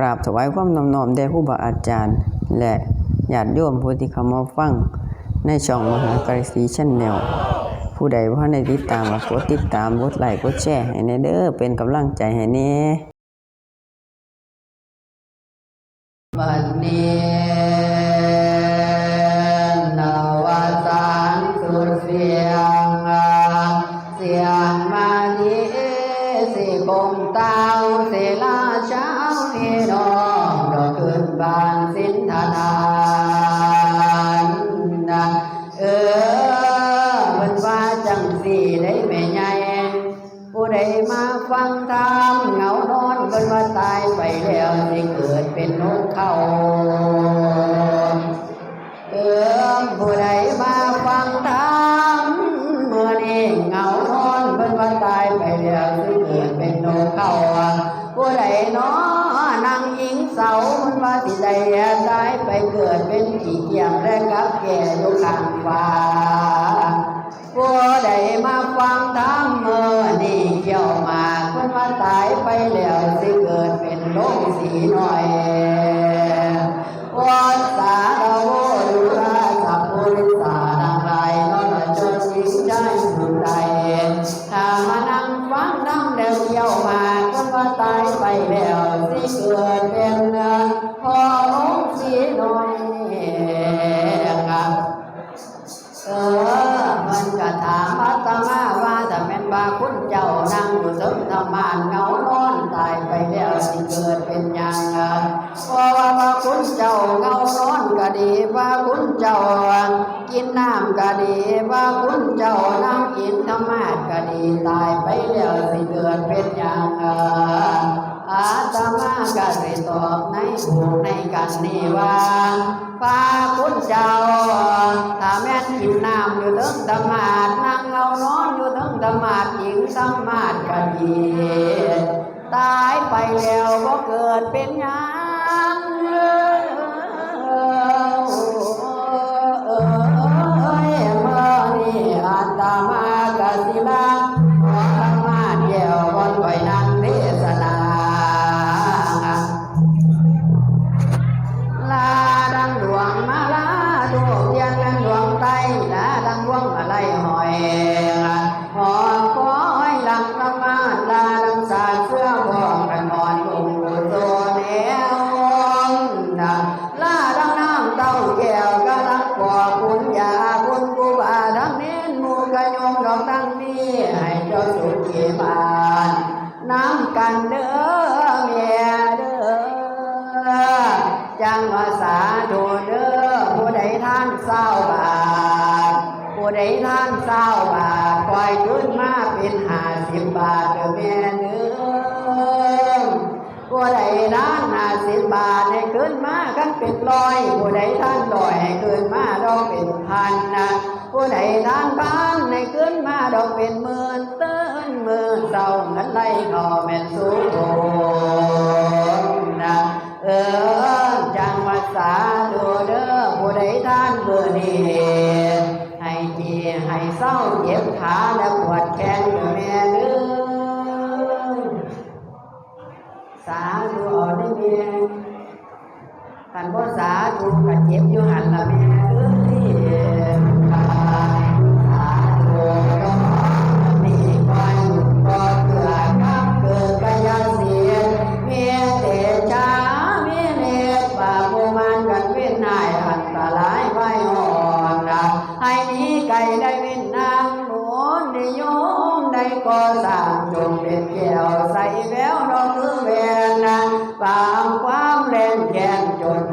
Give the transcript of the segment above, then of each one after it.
ราบถวายความนอบน้อมแด่ครูบาอาจารย์ และญาติโยมผู้ที่เข้ามาฟังในช่องมหากรสีชันแนลผู้ใดว่าในติดตามกดติดตามกดไลค์กดแชร์ให้แน่เด้อเป็นกำลังใจให้แน่บัดนี้นวสันสุดเสียงเสียงมาดีสิคงเตาเสลาชา นี่น้องดอกขึ้นบานสินธนานนะเออเพิ่นว่าจังสีได้แม่ใหญ่ผู้ใดมาฟังธรรมเหงานอนเพิ่นว่าตายไปแล้วสิเกิดเป็นนกเขาเอิมผู้ใดมาฟังธรรมเมื่อนี้เหงานอนเพิ่นว่าตายไปแล้วสิเกิดเป็นโนเขาผู้ใดนอนางหญิงเสาเพิ่นว่าสิได้ตายไปเกิดเป็นผีเกียมและกับแก่อยู่ข้างฟ้าผู้ใดมาฟังทา กินน้ำก็ดีบาคุณเจ้านั่งกินธรรมาสก็ดีตายไปแล้วสิเกิดเป็นหยังอาตมากะสิตอบในหูในกันนี่ว่าพาคุณเจ้า ถ้าแม่นกินน้ำอยู่ถึงธรรมาดนั่งเอานอนอยู่ถึงธรรมาดหญิงสมมาดก็ดีตายไปแล้วก็เกิดเป็นหยัง ให้เจ้าสุขีบานน้ำกันเด้อเมียเด้อจังว่าสาธุเด้อผู้ใดท่านเศร้าบาทผู้ใดท่านเศร้าบาทคอยขึ้นมาเป็นห้าสิบบาทเด้อแม่เด้อผู้ใดท่านห้าสิบบาทให้ขึ้นมากันเป็นร้อยผู้ใดท่านร้อยให้ขึ้นมาดอกเป็นพันนะผู้ใดท่านพันให้ขึ้นมาดอกเป็นหมื่น มื่นเศร้าเงินไหลเขอแม่นสูงนะเออจังวัดสาดูเด้อผู้ใดท่านเบื่อนี้ให้จีให้เศร้าเจ็บขาและปวดแขนอยู่แม่เด้อสาธุเอาได้แม่กันบ่สาธุก็เจ็บอยู่หันละแม่เอ้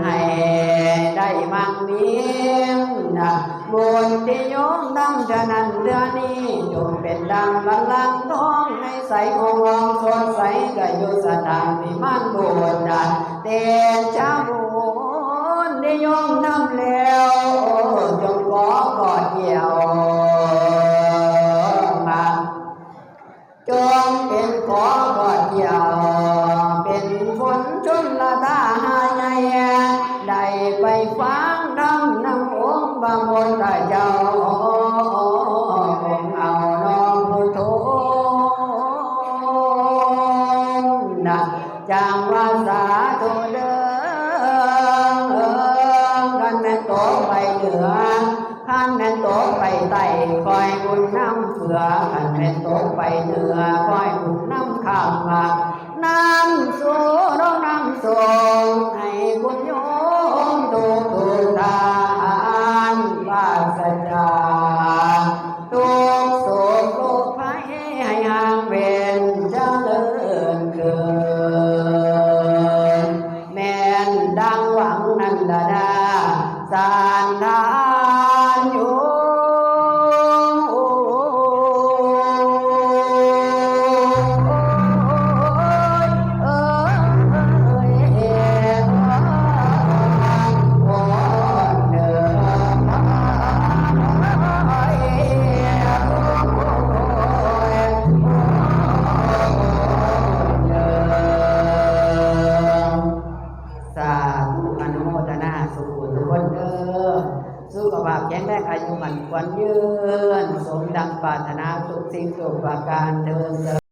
ให้ได้มั่งมีนะบุญที่โยมทำเท่านั้นเดือนนี้จงเป็นดังบัลลังก์ทองให้ใสองค์สดใสก็อยู่สถานวิมานบุญนะเตชะบุญนิยมนำแล้วจงขอกอดเกี่ยว ตเจ้าเอาน้องพุทโนนะจางว่าสาธุเดิมกันแม่โตไปเหนือข้าแม่โตไปใต้คอยบุญน้ำเสือขันแม่โตไปเหนือคอยบุญน้ำข้ามน้ำสูน้องน้ำสูงให้บุญ วันยืน สมดังปรารถนาทุกสิ่งทุกประการเดิน